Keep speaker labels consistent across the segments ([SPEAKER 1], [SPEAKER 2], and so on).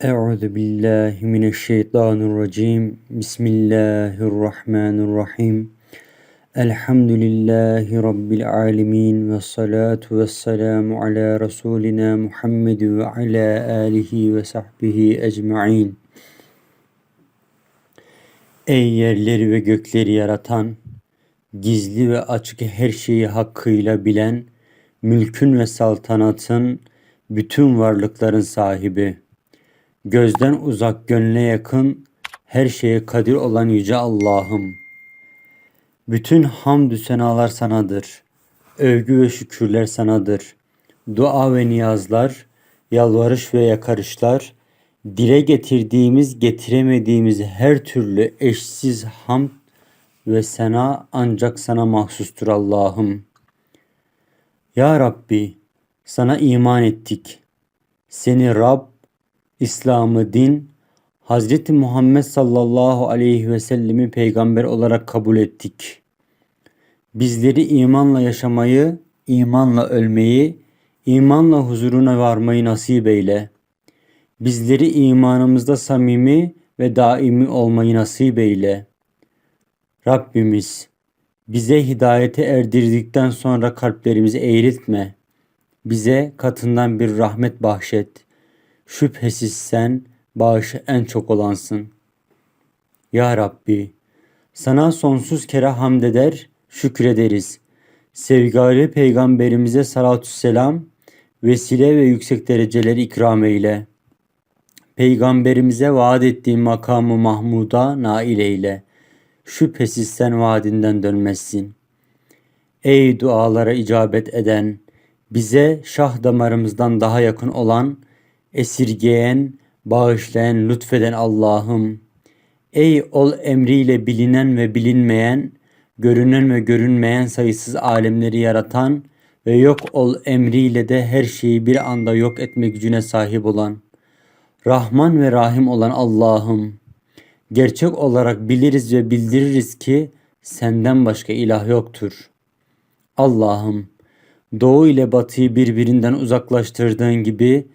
[SPEAKER 1] Euzu billahi mineşşeytanirracim. Bismillahirrahmanirrahim. Elhamdülillahi rabbil alamin ve salatu vesselamu ala rasulina Muhammed ve ala alihi ve sahbihi ecmaîn. Ey yerleri ve gökleri yaratan, gizli ve açık her şeyi hakkıyla bilen, mülkün ve saltanatın, bütün varlıkların sahibi, gözden uzak gönle yakın, her şeye kadir olan Yüce Allah'ım. Bütün hamdü senalar sanadır. Övgü ve şükürler sanadır. Dua ve niyazlar, yalvarış ve yakarışlar, dile getirdiğimiz getiremediğimiz her türlü eşsiz hamd ve sena ancak sana mahsustur Allah'ım. Ya Rabbi sana iman ettik. Seni Rab, İslam'ı din, Hazreti Muhammed sallallahu aleyhi ve sellemi peygamber olarak kabul ettik. Bizleri imanla yaşamayı, imanla ölmeyi, imanla huzuruna varmayı nasip eyle. Bizleri imanımızda samimi ve daimi olmayı nasip eyle. Rabbimiz bize hidayete erdirdikten sonra kalplerimizi eğritme. Bize katından bir rahmet bahşet. Şüphesiz sen bağışı en çok olansın. Ya Rabbi, sana sonsuz kere hamd eder, şükrederiz. Sevgili Peygamberimize salatü selam, vesile ve yüksek dereceleri ikram eyle. Peygamberimize vaat ettiğin makamı Mahmud'a nail eyle. Şüphesiz sen vaadinden dönmezsin. Ey dualara icabet eden, bize şah damarımızdan daha yakın olan, esirgeyen, bağışlayan, lütfeden Allah'ım. Ey ol emriyle bilinen ve bilinmeyen, görünen ve görünmeyen sayısız alemleri yaratan ve yok ol emriyle de her şeyi bir anda yok etme gücüne sahip olan, Rahman ve Rahim olan Allah'ım. Gerçek olarak biliriz ve bildiririz ki senden başka ilah yoktur. Allah'ım doğu ile batıyı birbirinden uzaklaştırdığın gibi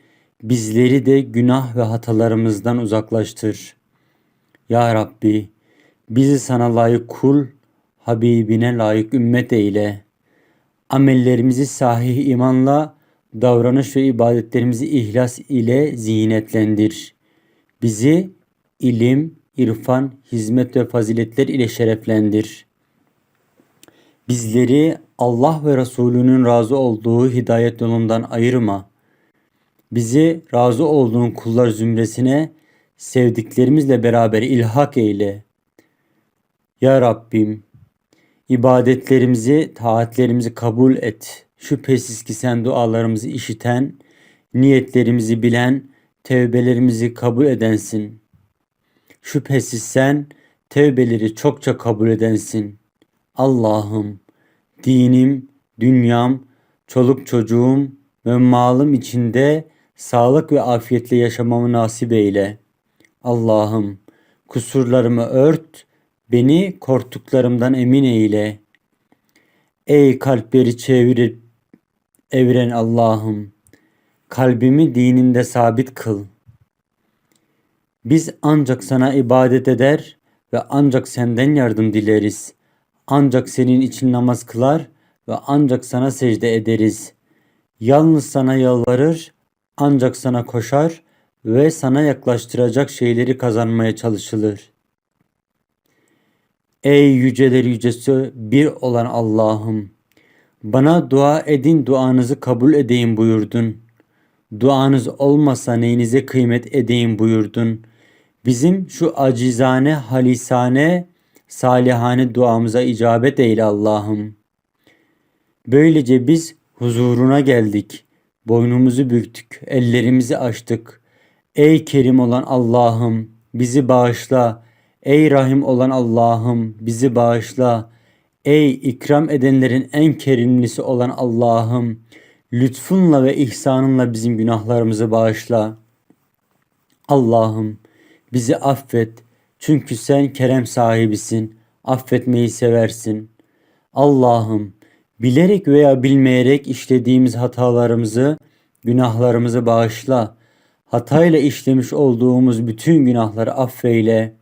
[SPEAKER 1] bizleri de günah ve hatalarımızdan uzaklaştır. Ya Rabbi bizi sana layık kul, Habibine layık ümmet eyle. Amellerimizi sahih imanla, davranış ve ibadetlerimizi ihlas ile zinetlendir. Bizi ilim, irfan, hizmet ve faziletler ile şereflendir. Bizleri Allah ve Resulünün razı olduğu hidayet yolundan ayırma. Bizi razı olduğun kullar zümresine sevdiklerimizle beraber ilhak eyle. Ya Rabbim, ibadetlerimizi, taatlerimizi kabul et. Şüphesiz ki sen dualarımızı işiten, niyetlerimizi bilen, tevbelerimizi kabul edensin. Şüphesiz sen tevbeleri çokça kabul edensin. Allah'ım, dinim, dünyam, çoluk çocuğum ve malım içinde sağlık ve afiyetle yaşamamı nasip eyle. Allah'ım, kusurlarımı ört, beni korktuklarımdan emin eyle. Ey kalpleri çevirip eviren Allah'ım, kalbimi dininde sabit kıl. Biz ancak sana ibadet eder ve ancak senden yardım dileriz. Ancak senin için namaz kılar ve ancak sana secde ederiz. Yalnız sana yalvarır, ancak sana koşar ve sana yaklaştıracak şeyleri kazanmaya çalışılır. Ey yüceler yücesi bir olan Allah'ım, bana dua edin duanızı kabul edeyim buyurdun. Duanız olmasa neyinize kıymet edeyim buyurdun. Bizim şu acizane, halisane, salihane duamıza icabet eyle Allah'ım. Böylece biz huzuruna geldik. Boynumuzu büktük, ellerimizi açtık. Ey Kerim olan Allah'ım bizi bağışla. Ey Rahim olan Allah'ım bizi bağışla. Ey ikram edenlerin en kerimlisi olan Allah'ım lütfunla ve ihsanınla bizim günahlarımızı bağışla. Allah'ım bizi affet çünkü sen kerem sahibisin, affetmeyi seversin. Allah'ım bilerek veya bilmeyerek işlediğimiz hatalarımızı, günahlarımızı bağışla. hatayla işlemiş olduğumuz bütün günahları affeyle.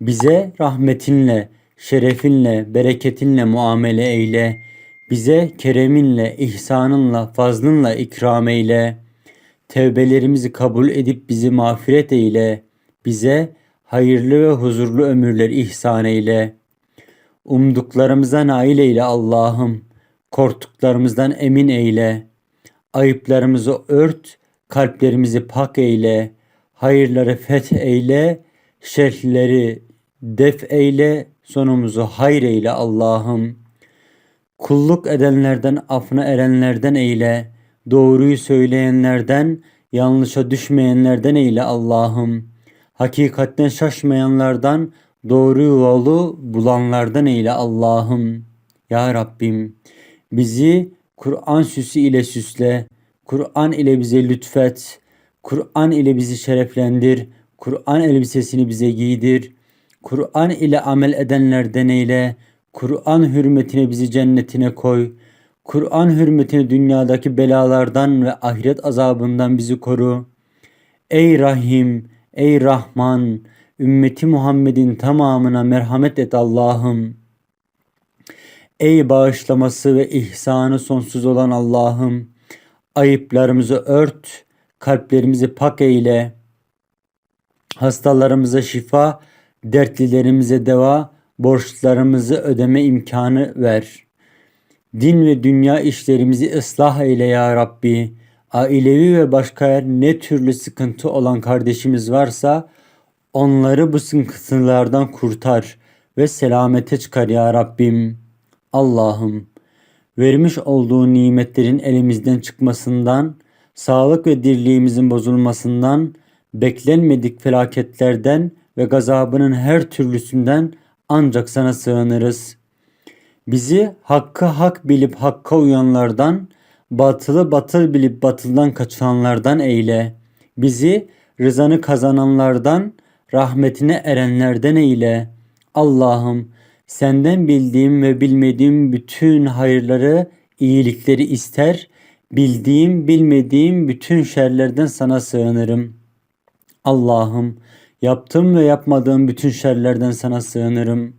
[SPEAKER 1] Bize rahmetinle, şerefinle, bereketinle muamele eyle. Bize kereminle, ihsanınla, fazlınla ikram eyle. Tevbelerimizi kabul edip bizi mağfiret eyle. Bize hayırlı ve huzurlu ömürler ihsan eyle. Umduklarımıza nail eyle Allah'ım. Korktuklarımızdan emin eyle. Ayıplarımızı ört, kalplerimizi pak eyle. Hayırları feth eyle, şerhleri def eyle, sonumuzu hayır eyle Allah'ım. Kulluk edenlerden, afına erenlerden eyle. Doğruyu söyleyenlerden, yanlışa düşmeyenlerden eyle Allah'ım. Hakikatten şaşmayanlardan, doğru yolu bulanlardan eyle Allah'ım. Ya Rabbim bizi Kur'an süsü ile süsle. Kur'an ile bize lütfet. Kur'an ile bizi şereflendir. Kur'an elbisesini bize giydir. Kur'an ile amel edenlerden eyle. Kur'an hürmetine bizi cennetine koy. Kur'an hürmetine dünyadaki belalardan ve ahiret azabından bizi koru. Ey Rahim, ey Rahman, ümmeti Muhammed'in tamamına merhamet et Allah'ım. Ey bağışlaması ve ihsanı sonsuz olan Allah'ım, ayıplarımızı ört, kalplerimizi pak eyle. Hastalarımıza şifa, dertlilerimize deva, borçlarımızı ödeme imkanı ver. Din ve dünya işlerimizi ıslah eyle ya Rabbi. Ailevi ve başka ne türlü sıkıntı olan kardeşimiz varsa onları bu sıkıntılardan kurtar ve selamete çıkar ya Rabbim. Allah'ım vermiş olduğu nimetlerin elimizden çıkmasından, sağlık ve dirliğimizin bozulmasından, beklenmedik felaketlerden ve gazabının her türlüsünden ancak sana sığınırız. Bizi hakkı hak bilip hakka uyanlardan, batılı batıl bilip batıldan kaçanlardan eyle. Bizi rızanı kazananlardan, rahmetine erenlerden eyle. Allah'ım senden bildiğim ve bilmediğim bütün hayırları, iyilikleri ister. Bildiğim, bilmediğim bütün şerlerden sana sığınırım. Allah'ım yaptığım ve yapmadığım bütün şerlerden sana sığınırım.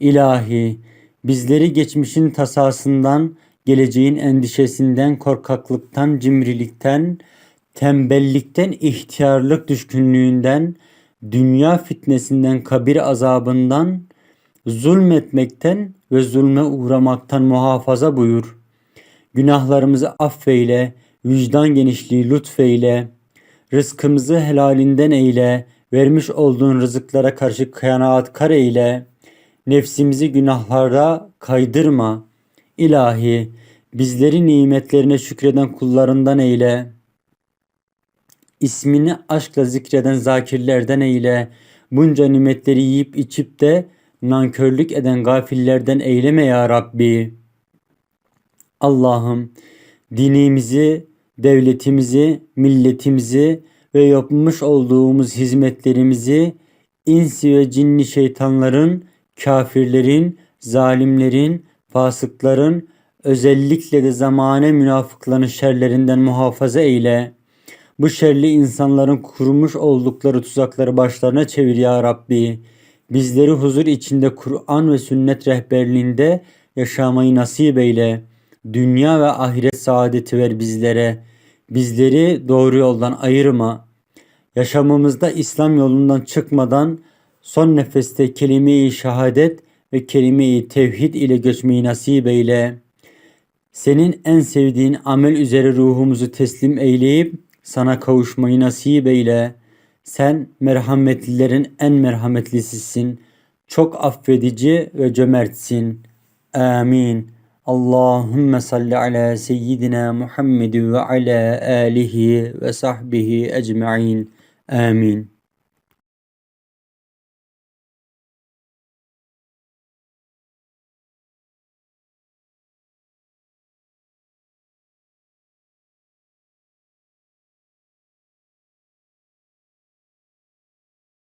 [SPEAKER 1] İlahi bizleri geçmişin tasasından, geleceğin endişesinden, korkaklıktan, cimrilikten, tembellikten, ihtiyarlık düşkünlüğünden, dünya fitnesinden, kabir azabından, zulmetmekten ve zulme uğramaktan muhafaza buyur. Günahlarımızı affeyle, vicdan genişliği lütfeyle, rızkımızı helalinden eyle, vermiş olduğun rızıklara karşı kanaat eyle, nefsimizi günahlara kaydırma. İlahi, bizleri nimetlerine şükreden kullarından eyle. İsmini aşkla zikreden zakirlerden eyle. Bunca nimetleri yiyip içip de nankörlük eden gafillerden eyleme ya Rabbi. Allah'ım dinimizi, devletimizi, milletimizi ve yapmış olduğumuz hizmetlerimizi insi ve cinni şeytanların, kafirlerin, zalimlerin, fasıkların, özellikle de zamane münafıkların şerlerinden muhafaza eyle. Bu şerli insanların kurmuş oldukları tuzakları başlarına çevir ya Rabbi. Bizleri huzur içinde Kur'an ve sünnet rehberliğinde yaşamayı nasip eyle. Dünya ve ahiret saadeti ver bizlere. Bizleri doğru yoldan ayırma. Yaşamımızda İslam yolundan çıkmadan son nefeste kelime-i şehadet ve kelime-i tevhid ile göçmeyi nasip eyle. Senin en sevdiğin amel üzere ruhumuzu teslim eyleyip sana kavuşmayı nasip eyle.'' Sen merhametlilerin en merhametlisisin. Çok affedici ve cömertsin. Amin. Allahümme salli ala seyyidina Muhammed ve ala alihi ve sahbihi ecma'in. Amin.